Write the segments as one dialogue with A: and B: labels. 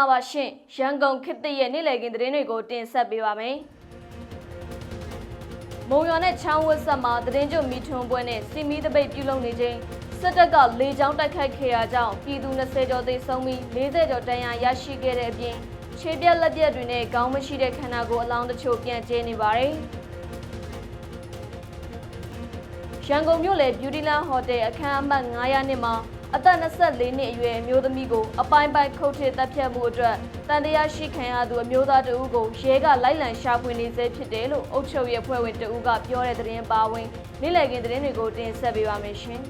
A: ္ဂလာပါရှင်ရန်ကုန်ခေတ်သစ်ရဲ့နေ့လည်ခင်းသတင်းတွေကိုတင်ဆက်ပေးပါမယ်မုံရွာနဲ့ချောင်းဝတ်ဆက်မှာသတင်းကြုံမီထွန်းပွဲနဲ့စီမီတပိတ်ပြုလုပ်နေချိန်စစ်တပ်ကလေကြောင်းတိုက်ခိုက်ခဲ့ရာကြောင့်ပြည်သူ20ကျော်သေဆုံးပြီး40ကျော်တန်းရာရရှိခဲ့တဲ့အပြင်ခြေပြက်လက်ပြက်တွေနဲ့ခေါင်းမရှိတဲ့ခန္ဓာကိုယ်အလောင်းတချို့ပြန်ကျဲနေပါတယ်ရန်ကုန်မြို့လေ Beautyland Hotel အခမ်းအမှတ်900နှစ်မှာ အသက်24နှစ်အရွယ်အမျိုးသမီးကိုအပိုင်းပိုင်းခုတ်ထစ်တပ်ဖြတ်မှုအတွက်တန်တရားရှိခံရသူအမျိုးသားတဦးကိုရဲကလိုက်လံရှာဖွေနေစေဖြစ်တယ်လို့အုပ်ချုပ်ရေးအဖွဲ့ဝင်တဦးကပြောတဲ့သတင်းပါဝင်နေ့လည်ခင်းသတင်းတွေကိုတင်ဆက်ပေးပါမယ်ရှင်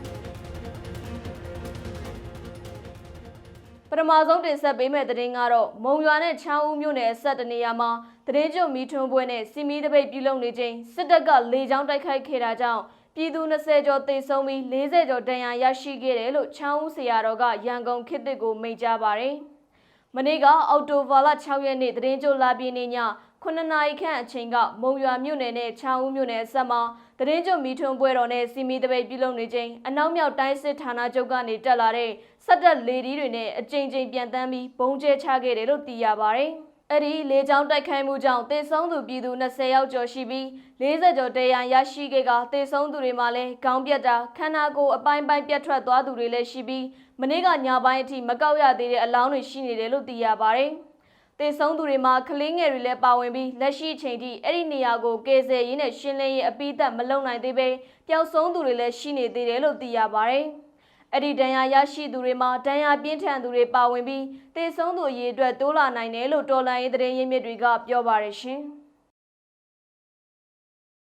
A: ပထမဆုံးတင်ဆက်ပေးမယ့်သတင်းကတော့မုံရွာနဲ့ချောင်းဦးမြို့နယ်အဆက်တနေရာမှာသတင်းကျွတ်မီထွန်းပွဲနဲ့စီမီတပိတ်ပြုလုပ်နေချိန်စစ်တပ်ကလေကြောင်းတိုက်ခိုက်ခဲ့တာကြောင့် ပြည်သူ20ကျော်သေဆုံးပြီး40ကျော်ဒဏ်ရာရရှိခဲ့တယ်လို့ချောင်းဦးဆရာတော်ကရန်ကုန်ခေတ်သစ်ကိုမိန့်ကြားပါတယ်။မနေ့ကအော်တိုဗာလ6ရက်နေ့သတင်းကြိုလာပြင်းနေည9နာရီခန့်အချိန်ကမုံရွာမြို့နယ်နဲ့ချောင်းဦးမြို့နယ်အဆက်မှာသတင်းကြိုမီထွန်းပွဲတော်နဲ့စီမီတပိတ်ပြုလုပ်နေချိန်အနောက်မြောက်တိုင်းစစ်ဌာနချုပ်ကနေတက်လာတဲ့စက်တက်လေဒီတွေနဲ့အကြိမ်ကြိမ်ပြန်တမ်းပြီးဘုံကျဲချခဲ့တယ်လို့သိရပါတယ်။ အဲ့ဒီလေကြောင်းတိုက်ခိုက်မှုကြောင့်တေဆုံးသူပြည်သူ20ယောက်ကျော်ရှိပြီး40ကျော်တရားရရှိခဲ့ကတေဆုံးသူတွေမှာလည်းခေါင်းပြတ်တာခန္ဓာကိုယ်အပိုင်းပိုင်းပြတ်ထွက်သွားသူတွေလည်းရှိပြီးမနေ့ကညပိုင်းအထိမကောက်ရသေးတဲ့အလောင်းတွေရှိနေတယ်လို့သိရပါတယ်။တေဆုံးသူတွေမှာကလေးငယ်တွေလည်းပါဝင်ပြီးလက်ရှိအချိန်ထိအဲ့ဒီနေရာကိုကေဆယ်ရေးနဲ့ရှင်းလင်းရေးအပိသက်မလုပ်နိုင်သေးပဲပျောက်ဆုံးသူတွေလည်းရှိနေသေးတယ်လို့သိရပါတယ်။ အဲ့ဒီဒဏ်ရာရရှိသူတွေမှာဒဏ်ရာပြင်းထန်သူတွေပါဝင်ပြီးတေဆုံးသူအရေးအတွက်တိုးလာနိုင်တယ်လို့တော်လန်ရေးသတင်းရင်းမြစ်တွေကပြောပါရရှင်။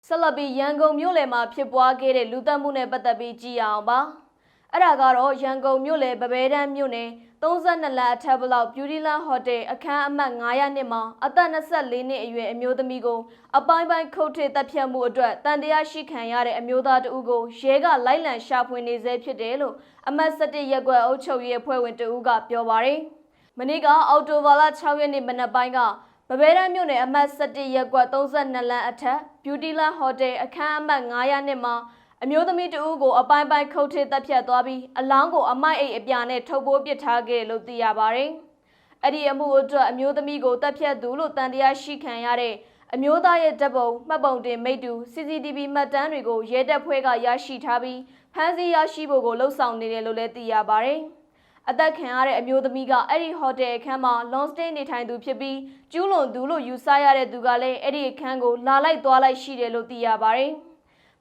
A: ဆက်လက်ပြီးရန်ကုန်မြို့လယ်မှာဖြစ်ပွားခဲ့တဲ့လူသက်မှုနဲ့ပတ်သက်ပြီးကြည့်ရအောင်ပါ။အဲ့ဒါကတော့ရန်ကုန်မြို့လယ်ပပဲတန်းမြို့နယ် 32လအထက်ဘလောက် Beautyland Hotel အခန်းအမှတ်900နှစ်မှာအသက်24နှစ်အရွယ်အမျိုးသမီးကိုအပိုင်းပိုင်းခုတ်ထစ်တပ်ဖြတ်မှုအတွက်တန်တရားရှိခံရတဲ့အမျိုးသားတဦးကိုရဲကလိုက်လံရှာဖွေနေဆဲဖြစ်တယ်လို့အမတ်17ရက်ကွယ်အုပ်ချုပ်ရေးအဖွဲ့ဝင်တဦးကပြောပါရယ်။မနေ့ကအော်တိုဘာလ6ရက်နေ့မနက်ပိုင်းကပပဲတန်းမြို့နယ်အမတ်17ရက်ကွယ်32လမ်းအထက် Beautyland Hotel အခန်းအမှတ်900နှစ်မှာ အမျိုးသမီးတဦးကိုအပိုင်းပိုင်းခုတ်ထစ်တပ်ဖြတ်သွားပြီးအလောင်းကိုအမိုက်အိတ်အပြာနဲ့ထုတ်ပိုးပစ်ထားခဲ့လို့သိရပါတယ်။အဲ့ဒီအမှုအတွက်အမျိုးသမီးကိုတပ်ဖြတ်သူလို့တန်တရားရှိခံရတဲ့အမျိုးသားရဲ့တပ်ပုံမှတ်ပုံတင်မိတ်တူ CCTV မှတ်တမ်းတွေကိုရဲတပ်ဖွဲ့ကရရှိထားပြီးဖမ်းဆီးရရှိဖို့ကိုလှုံ့ဆော်နေတယ်လို့လည်းသိရပါတယ်။အသက်ခံရတဲ့အမျိုးသမီးကအဲ့ဒီဟိုတယ်အခန်းမှာ long stay နေထိုင်သူဖြစ်ပြီးကျူးလွန်သူလို့ယူဆရတဲ့သူကလည်းအဲ့ဒီအခန်းကိုလာလိုက်သွားလိုက်ရှိတယ်လို့သိရပါတယ်။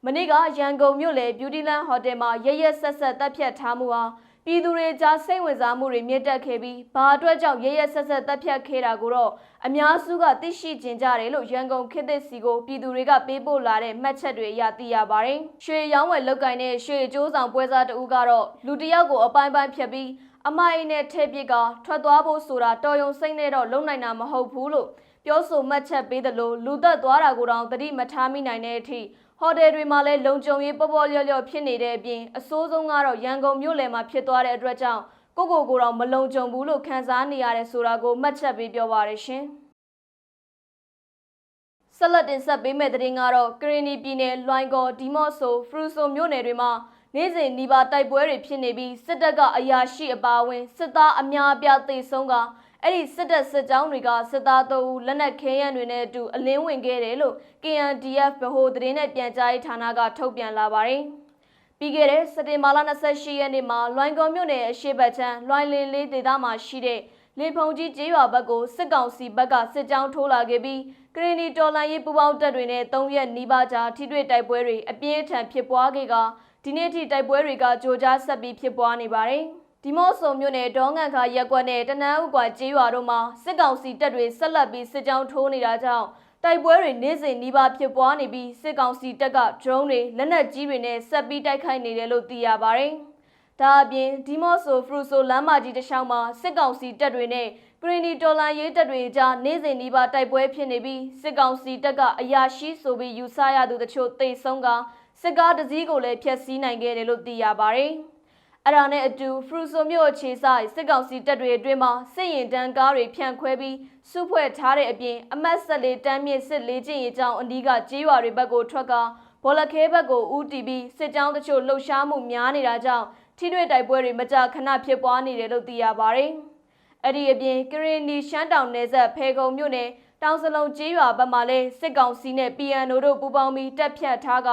A: မနေ့ကရန်ကုန်မြို့လေ Beautyland Hotel မှာရရက်ဆက်ဆက်တပ်ဖြတ်ထားမှုဟာပြည်သူတွေကြားစိတ်ဝင်စားမှုတွေမြင့်တက်ခဲ့ပြီးဘာအတွက်ကြောင့်ရရက်ဆက်ဆက်တပ်ဖြတ်ခဲ့တာကိုတော့အများစုကသိရှိကျင်ကြတယ်လို့ရန်ကုန်ခေတ်သစ်စီကိုပြည်သူတွေကပေးပို့လာတဲ့မှတ်ချက်တွေအရသိရပါတယ်။ရွှေရောင်းဝယ်လောက်ကင်တဲ့ရွှေအကျိုးဆောင်ပွဲစားတဦးကတော့လူတစ်ယောက်ကိုအပိုင်းပိုင်းဖြတ်ပြီးအမိုင်နဲ့ထဲပစ်ကထွက်သွားဖို့ဆိုတာတော်ယုံစိတ်နဲ့တော့လုံနိုင်တာမဟုတ်ဘူးလို့ပြောဆိုမှတ်ချက်ပေးတယ်လို့လူသက်သွားတာကိုတောင်သတိမထားမိနိုင်တဲ့အထိ ဟိုတယ်တွေမှာလည်းလုံခြုံရေးပေါ်ပေါ်လျော့လျော့ဖြစ်နေတဲ့အပြင်အဆိုးဆုံးကတော့ရန်ကုန်မြို့လယ်မှာဖြစ်သွားတဲ့အတွက်ကြောင့်ကိုကိုကိုတော့မလုံခြုံဘူးလို့ခံစားနေရတယ်ဆိုတာကိုမှတ်ချက်ပေးပြောပါရရှင်ဆက်လက်တင်ဆက်ပေးမယ့်သတင်းကတော့ကရင်နီပြည်နယ်လွိုင်ကော်ဒီမော့ဆိုဖရူဆိုမြို့နယ်တွေမှာနေ့စဉ်နှီးပါတိုက်ပွဲတွေဖြစ်နေပြီးစစ်တပ်ကအရာရှိအပါအဝင်စစ်သားအများအပြားသေဆုံးက အဲ့ဒီစစ်တပ်စစ်ကြောင်းတွေကစစ်သားတို့လက်နက်ခဲယမ်းတွေနဲ့အတူအလင်းဝင်ခဲ့တယ်လို့ KNDF ဗဟိုသတင်းနဲ့ပြန်ကြားရေးဌာနကထုတ်ပြန်လာပါတယ်။ပြီးခဲ့တဲ့စက်တင်ဘာလ28ရက်နေ့မှာလွိုင်ကော်မြို့နယ်အရှိတ်ချမ်းလွိုင်လင်းလေးဒေသမှာရှိတဲ့လင်ဖုံကြီးကျေးရွာဘက်ကိုစစ်ကောင်စီဘက်ကစစ်ကြောင်းထိုးလာခဲ့ပြီးကရင်နီတော်လှန်ရေးပူးပေါင်းတပ်တွေနဲ့၃ရက်နီးပါးကြာထိတွေ့တိုက်ပွဲတွေအပြင်းအထန်ဖြစ်ပွားခဲ့ကဒီနေ့ထိတိုက်ပွဲတွေကကြိုကြားဆက်ပြီးဖြစ်ပွားနေပါတယ်။ ဒီမော့ဆုံမြို့နယ်ဒေါငန်ခါရက်ကွက်နဲ့တနန်းဥကွာကျေးရွာတို့မှာစစ်ကောင်စီတပ်တွေဆက်လက်ပြီးစစ်ကြောင်းထိုးနေတာကြောင့်တိုက်ပွဲတွေနေ့စဉ်နှီးပါဖြစ်ပွားနေပြီးစစ်ကောင်စီတပ်က drone တွေလက်နက်ကြီးတွေနဲ့ဆက်ပြီးတိုက်ခိုက်နေတယ်လို့သိရပါတယ်။ဒါအပြင်ဒီမော့ဆိုဖရူဆိုလမ်းမကြီးတစ်လျှောက်မှာစစ်ကောင်စီတပ်တွေနဲ့ဂရင်းဒီတော်လန်ရေးတပ်တွေကြားနေ့စဉ်နှီးပါတိုက်ပွဲဖြစ်နေပြီးစစ်ကောင်စီတပ်ကအရာရှိဆိုပြီးယူဆရသူတချို့တိတ်ဆုံးကစစ်ကားတစည်းကိုလည်းဖျက်ဆီးနိုင်ခဲ့တယ်လို့သိရပါတယ်။ အဲ့ဒါနဲ့အတူဖရူဆိုမြို့အခြေဆိုင်စစ်ကောင်စီတပ်တွေအတွင်းမှာစစ်ရင်တန်းကားတွေဖြန့်ခွဲပြီးစုဖွဲ့ထားတဲ့အပြင်အမတ်ဆက်လေးတန်းမြင့်စစ်လေးချင်းရေးကြောင်းအနီးကကြေးရွာတွေဘက်ကိုထွက်ကဘောလခဲဘက်ကိုဦးတီပြီးစစ်ကြောင်းတချို့လှုပ်ရှားမှုများနေတာကြောင့်ထိတွေ့တိုက်ပွဲတွေမကြာခဏဖြစ်ပွားနေတယ်လို့သိရပါတယ်။အဲ့ဒီအပြင်ကရင်နီရှမ်းတောင်နယ်စပ်ဖေကုံမြို့နယ်တောင်စလုံးကျေးရွာဘက်မှာလည်းစစ်ကောင်စီနဲ့ PNO တို့ပူးပေါင်းပြီးတက်ဖြတ်ထားက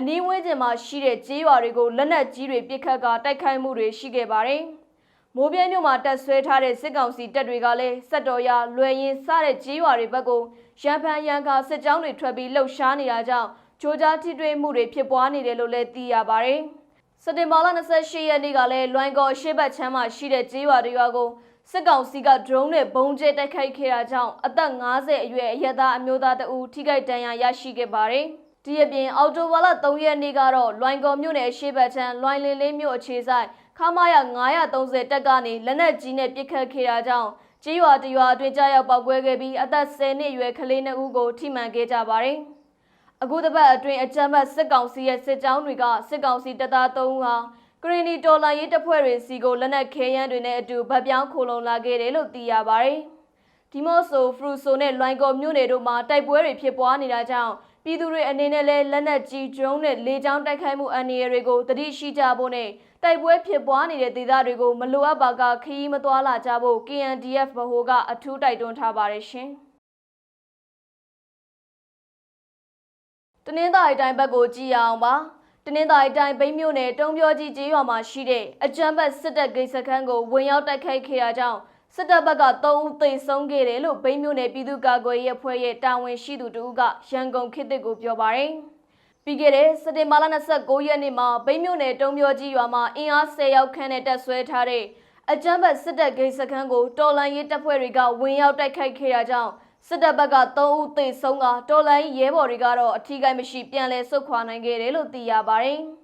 A: အနီးဝန်းကျင်မှာရှိတဲ့ကျေးရွာတွေကိုလက်နက်ကြီးတွေပစ်ခတ်ကတိုက်ခိုက်မှုတွေရှိခဲ့ပါတယ်။မိုးပြဲမြို့မှာတက်ဆွဲထားတဲ့စစ်ကောင်စီတပ်တွေကလည်းစက်တော်ရလွယ်ရင်စတဲ့ကျေးရွာတွေဘက်ကိုရန်ဖန်ရန်ခါစစ်ကြောင်းတွေထွက်ပြီးလှုပ်ရှားနေတာကြောင့်ကြိုးကြားထိတွေ့မှုတွေဖြစ်ပွားနေတယ်လို့လည်းသိရပါတယ်။စက်တင်ဘာလ28ရက်နေ့ကလည်းလွိုင်းကော်ရှေ့ဘက်ချမ်းမှာရှိတဲ့ကျေးရွာတွေရွာကိုစစ်ကောင်စီက drone နဲ့ဘုံကျဲတိုက်ခိုက်ခဲ့တာကြောင့်အသက်50အရွယ်အရက်သားအမျိုးသားတအူထိခိုက်ဒဏ်ရာရရှိခဲ့ပါတယ်။ ဒီအပြင်အော်တိုဝါလာ3ရက်နေ့ကတော့လွိုင်းကော်မြို့နယ်ရှေ့ဘက်ချမ်းလွိုင်းလင်းလေးမြို့အခြေဆိုင်ခမာရ930တက်ကနေလက်နက်ကြီးနဲ့ပစ်ခတ်ခဲ့တာကြောင့်ကြေးရွာတရွာအတွင်းကြားရောက်ပောက်ကွဲခဲ့ပြီးအသက်10နှစ်အရွယ်ကလေး2ဦးကိုထိမှန်ခဲ့ကြပါတယ်။အခုတစ်ပတ်အတွင်းအကြမ်းဖက်စစ်ကောင်စီရဲ့စစ်ကြောင်းတွေကစစ်ကောင်စီတပ်သား3ဦးဟာကရီနီတော်လာရေးတပ်ဖွဲ့တွေစီကိုလက်နက်ခဲယမ်းတွေနဲ့အတူဗတ်ပြောင်းခိုလုံလာခဲ့တယ်လို့သိရပါတယ်။ဒီမော့ဆိုဖရူဆိုနဲ့လွိုင်ကော်မြို့နယ်တို့မှာတိုက်ပွဲတွေဖြစ်ပွားနေတာကြောင့် ပြည်သူတွေအနေနဲ့လည်းလက်နက်ကြီး drone နဲ့လေကြောင်းတိုက်ခိုက်မှုအန္တရာယ်တွေကိုသတိရှိကြဖို့နဲ့တိုက်ပွဲဖြစ်ပွားနေတဲ့ဒေသတွေကိုမလိုအပ်ပါကခရီးမသွားလာကြဖို့ KNDF ဗဟိုကအထူးတိုက်တွန်းထားပါတယ်ရှင်။တနင်္သာရီတိုင်းဘက်ကိုကြည့်ရအောင်ပါ။တနင်္သာရီတိုင်းဘိန်းမြို့နယ်တုံးပြောကြီးကျေးရွာမှာရှိတဲ့အကြမ်းဖက်စစ်တပ်ဂိတ်စခန်းကိုဝင်ရောက်တိုက်ခိုက်ခဲ့တာကြောင့် စစ်တပ်ဘက်က3ဦးသေဆုံးခဲ့တယ်လို့ဘိန်းမြို့နယ်ပြည်သူ့ကာကွယ်ရေးအဖွဲ့ရဲ့တာဝန်ရှိသူတဦးကရန်ကုန်ခေတ်သစ်ကိုပြောပါတယ်။ပြီးခဲ့တဲ့စက်တင်ဘာလ29ရက်နေ့မှာဘိန်းမြို့နယ်တုံးပြောကြီးရွာမှာအင်အား10ယောက်ခန့်နဲ့တပ်ဆွဲထားတဲ့အကြမ်းဖက်စစ်တပ်ဂိတ်စခန်းကိုတော်လန်ရေးတပ်ဖွဲ့တွေကဝင်ရောက်တိုက်ခိုက်ခဲ့တာကြောင့်စစ်တပ်ဘက်က3ဦးသေဆုံးကတော်လိုင်းရဲဘော်တွေကတော့အထီးကိုင်းမရှိပြန်လဲဆုတ်ခွာနိုင်ခဲ့တယ်လို့သိရပါတယ်။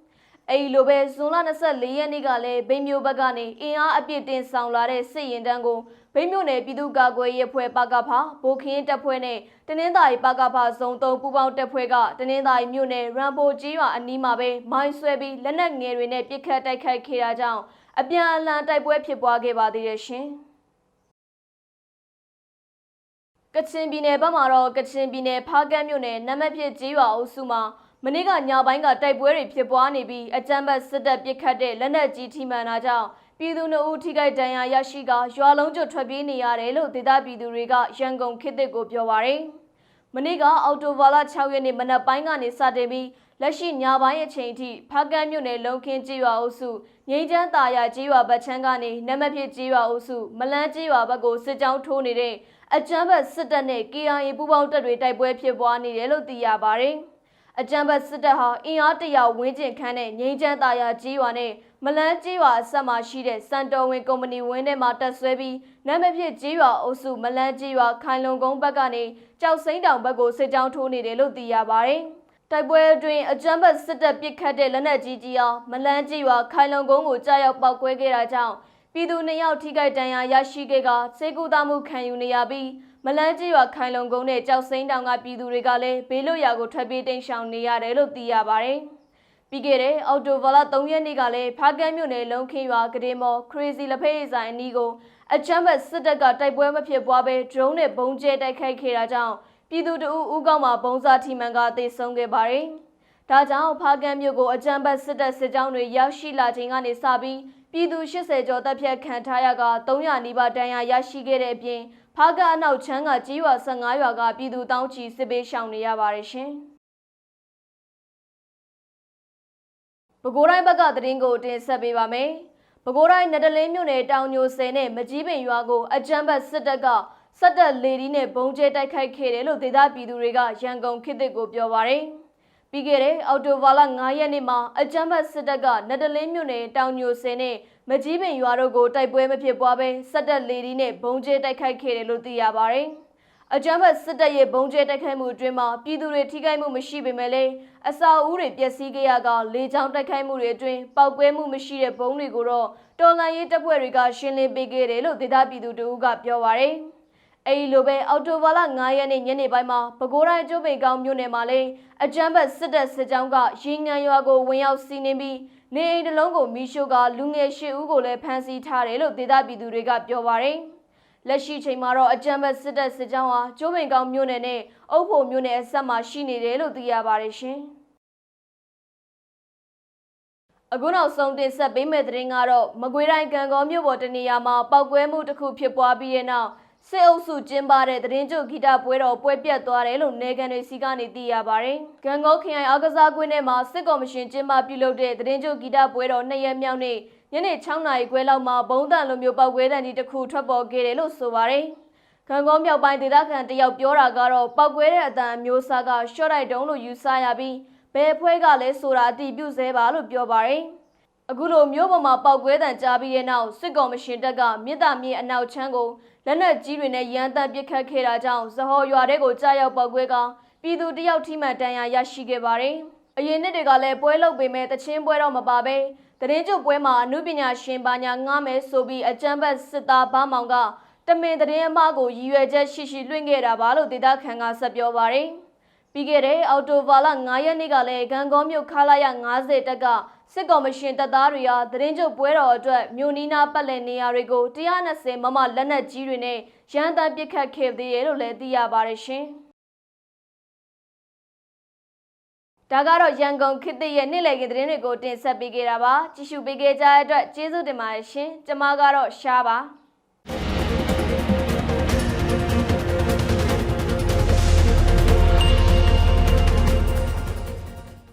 A: အဲဒီလိုပဲဇွန်လ24ရက်နေ့ကလည်းဗိမ်းမျိုးဘက်ကနေအင်အားအပြည့်တင်ဆောင်လာတဲ့စစ်ရင်တန်းကိုဗိမ်းမျိုးနယ်ပြည်သူ့ကာကွယ်ရေးအဖွဲ့ပကဖဗိုလ်ခင်းတပ်ဖွဲ့နဲ့တနင်္သာရီပကဖဇုံ3ပူးပေါင်းတပ်ဖွဲ့ကတနင်္သာရီမြို့နယ်ရန်ပိုကြီးရွာအနီးမှာပဲမိုင်းဆွဲပြီးလက်နက်ငယ်တွေနဲ့ပစ်ခတ်တိုက်ခိုက်ခဲ့တာကြောင့်အပြန်အလှန်တိုက်ပွဲဖြစ်ပွားခဲ့ပါသေးတယ်ရှင်။ကချင်ပြည်နယ်ဘက်မှာတော့ကချင်ပြည်နယ်ဖားကန့်မြို့နယ်နမဖြစ်ကျေးရွာအုပ်စုမှာ မနေ့ကညပိုင်းကတိုက်ပွဲတွေဖြစ်ပွားနေပြီးအကြမ်းဖက်စစ်တပ်ပစ်ခတ်တဲ့လက်နက်ကြီးထိမှန်တာကြောင့်ပြည်သူနှုတ်ထိခိုက်ဒဏ်ရာရရှိကရွာလုံးကျွတ်ထွက်ပြေးနေရတယ်လို့ဒေသပြည်သူတွေကရန်ကုန်ခေတ်သစ်ကိုပြောပါရယ်မနေ့ကအော်တိုဘာလ6ရက်နေ့မနက်ပိုင်းကနေစတင်ပြီးလက်ရှိညပိုင်းအချိန်ထိဖားကန့်မြို့နယ်လုံခင်းကျေးရွာအုပ်စုငိမ့်ချမ်းတာယာကျေးရွာဘက်ချမ်းကနေနမဖြစ်ကျေးရွာအုပ်စုမလန်းကျေးရွာဘက်ကိုစစ်ကြောင်းထိုးနေတဲ့အကြမ်းဖက်စစ်တပ်နဲ့ KIA ပူးပေါင်းတပ်တွေတိုက်ပွဲဖြစ်ပွားနေတယ်လို့သိရပါတယ်။ အကြမ်းဖက်စစ်တပ်ဟာအင်အားတရာဝင်းကျင်ခန်းတဲ့ငိမ့်ချမ်းတာယာကြီးရွာနဲ့မလန်းကြီးရွာအဆက်မှာရှိတဲ့စန်တော်ဝင်ကုမ္ပဏီဝင်းထဲမှာတက်ဆွဲပြီးနာမည်ဖြစ်ကြီးရွာအုပ်စုမလန်းကြီးရွာခိုင်လုံကုန်းဘက်ကနေကြောက်စိမ့်တောင်ဘက်ကိုစစ်ကြောင်းထိုးနေတယ်လို့သိရပါတယ်။တိုက်ပွဲအတွင်းအကြမ်းဖက်စစ်တပ်ပစ်ခတ်တဲ့လက်နက်ကြီးကြီးအောင်မလန်းကြီးရွာခိုင်လုံကုန်းကိုကြားရောက်ပောက်ကွဲခဲ့တာကြောင့်ပြည်သူနှစ်ယောက်ထိခိုက်ဒဏ်ရာရရှိခဲ့ကစေကူတာမှုခံယူနေရပြီး မလန်းကြီးရွာခိုင်လုံကုန်းနဲ့ကြောက်စိမ့်တောင်ကပြည်သူတွေကလည်းဘေးလွတ်ရာကိုထွက်ပြေးတိမ်းရှောင်နေရတယ်လို့သိရပါတယ်။ပြီးခဲ့တဲ့အော်တိုဗလာ3ရက်နေ့ကလည်းဖားကန်းမြို့နယ်လုံခင်းရွာကတဲ့မော်ခရီစီလက်ဖေးဆိုင်အနီးကိုအချမ်းဘတ်စစ်တပ်ကတိုက်ပွဲမဖြစ်ပွားဘဲ drone နဲ့ပုံကျဲတိုက်ခိုက်ခဲ့တာကြောင့်ပြည်သူတအုပ်ဦးကောင်းမှာဘုံစားထီမှန်ကသေဆုံးခဲ့ပါတယ်။ဒါကြောင့်ဖားကန်းမြို့ကိုအကြမ်းဖက်စစ်တပ်စစ်ကြောင်းတွေရောက်ရှိလာချိန်ကနေစပြီးပြည်သူ80ကျော်တပ်ဖြတ်ခံထားရက300နီးပါးတန်းရရရှိခဲ့တဲ့အပြင် ဖားကအနောက်ချမ်းကကြီးရွာ15ရွာကပြည်သူတောင်းချီစစ်ပေးရှောင်နေရပါတယ်ရှင်။ပဲခူးတိုင်းဘက်ကသတင်းကိုတင်ဆက်ပေးပါမယ်။ပဲခူးတိုင်းနတလင်းမြို့နယ်တောင်ညိုဆယ်နဲ့မကြီးပင်ရွာကိုအကြမ်းဖက်စစ်တပ်ကစက်တက်လေဒီနဲ့ဘုံကျဲတိုက်ခိုက်ခဲ့တယ်လို့ဒေသပြည်သူတွေကရန်ကုန်ခေတ်သစ်ကိုပြောပါရယ်။ပြီးခဲ့တဲ့အော်တိုဘာလ9ရက်နေ့မှာအကြမ်းဖက်စစ်တပ်ကနတလင်းမြို့နယ်တောင်ညိုဆယ်နဲ့ မကြီးပင်ရွာတို့ကိုတိုက်ပွဲမဖြစ်ပွားဘဲစက်တက်လေဒီနဲ့ဘုံကျဲတိုက်ခိုက်ခဲ့တယ်လို့သိရပါဗျ။အကြမ်းဖက်စစ်တပ်ရဲ့ဘုံကျဲတိုက်ခိုက်မှုအတွင်းမှာပြည်သူတွေထိခိုက်မှုမရှိပေမဲ့လည်းအစာအုပ်တွေပျက်စီးခဲ့ရကလေကြောင်းတိုက်ခိုက်မှုတွေအတွင်းပောက်ကွဲမှုမရှိတဲ့ဘုံတွေကိုတော့တော်လန်ရေးတပ်ဖွဲ့တွေကရှင်းလင်းပေးခဲ့တယ်လို့ဒေသပြည်သူတို့ကပြောပါဗျ။ အဲဒီလိုပဲအော်တိုဘာလ9ရက်နေ့ညနေပိုင်းမှာပဲခူးတိုင်းကျိုးပိန်ကောင်းမြို့နယ်မှာလည်းအကြမ်းဖက်စစ်တပ်စစ်ကြောင်းကရေငန်ရွာကိုဝင်ရောက်စီးနင်းပြီးနေအိမ်တစ်လုံးကိုမီးရှို့ကလူငယ်၈ဦးကိုလည်းဖမ်းဆီးထားတယ်လို့ဒေသပြည်သူတွေကပြောပါရယ်လက်ရှိချိန်မှာတော့အကြမ်းဖက်စစ်တပ်စစ်ကြောင်းဟာကျိုးပင်ကောင်းမြို့နယ်နဲ့အုပ်ဖို့မြို့နယ်အဆက်မှာရှိနေတယ်လို့သိရပါတယ်ရှင်အခုနောက်ဆုံးတင်ဆက်ပေးမယ့်သတင်းကတော့မကွေးတိုင်းကံကောမြို့ပေါ်တနေရာမှာပောက်ကွဲမှုတစ်ခုဖြစ်ပွားပြီးတဲ့နောက် စစ်အုပ်စုကျင်းပတဲ့သတင်းကြိုဂီတပွဲတော်ပွဲပြတ်သွားတယ်လို့နေကန်တွေစီကနေသိရပါတယ်။ကံကောခရိုင်အားကစားကွင်းထဲမှာစစ်ကော်မရှင်ကျင်းပပြုလုပ်တဲ့သတင်းကြိုဂီတပွဲတော်နှစ်ရက်မြောက်နေ့ညနေ6နာရီခွဲလောက်မှာဘုံတန်လိုမျိုးပောက်ကွဲတဲ့ဒီတစ်ခုထွက်ပေါ်ခဲ့တယ်လို့ဆိုပါတယ်။ခံကောမြောက်ပိုင်းဒေသခံတယောက်ပြောတာကတော့ပောက်ကွဲတဲ့အတန်အမျိုးအစားကရှော့တိုက်တုံးလို့ယူဆရပြီးဘယ်ဖွဲကလဲဆိုတာအတိပြုစဲပါလို့ပြောပါတယ်။အခုလိုမျိုးပေါ်မှာပောက်ကွဲတန်ကြားပြီးတဲ့နောက်စစ်ကောင်မရှင်တပ်ကမြစ်တာမြေအနောက်ချမ်းကို လက်နက်ကြီးတွေနဲ့ရန်တပ်ပစ်ခတ်ခဲ့တာကြောင့်ဇဟော်ရွာတဲကိုကြားရောက်ပောက်ကွဲကပြည်သူတယောက်ထိမှန်တန်ရာရရှိခဲ့ပါတယ်။အရင်နှစ်တွေကလည်းပွဲလုပ်ပေမဲ့တချင်းပွဲတော့မပါပဲတရင်ကျွတ်ပွဲမှာအမှုပညာရှင်ပါညာငားမယ်ဆိုပြီးအကြမ်းဖက်စစ်သားဘားမောင်ကတမင်သတင်းအမှားကိုရည်ရွယ်ချက်ရှိရှိလွှင့်ခဲ့တာပါလို့ဒေတာခန်ကဆက်ပြောပါရယ်ပြီးခဲ့တဲ့အော်တိုဗာလ9ရက်နေ့ကလည်းဂန်ကောမြို့ခလာရ90တက်က စစ်ကော်မရှင်တပ်သားတွေဟာသတင်းကြုပ်ပွဲတော်အတွက်မြို့နီးနားပတ်လည်နေရာတွေကို120မမလက်နက်ကြီးတွေနဲ့ရန်တပ်ပစ်ခတ်ခဲ့သေးတယ်လို့လည်းသိရပါတယ်ရှင်ဒါကတော့ရန်ကုန်ခေတ်သစ်ရဲ့နေ့လည်ခင်းသတင်းတွေကိုတင်ဆက်ပေးခဲ့တာပါကြည့်ရှုပေးခဲ့ကြတဲ့အတွက်ကျေးဇူးတင်ပါတယ်ရှင်ကျွန်မကတော့ရှားပါ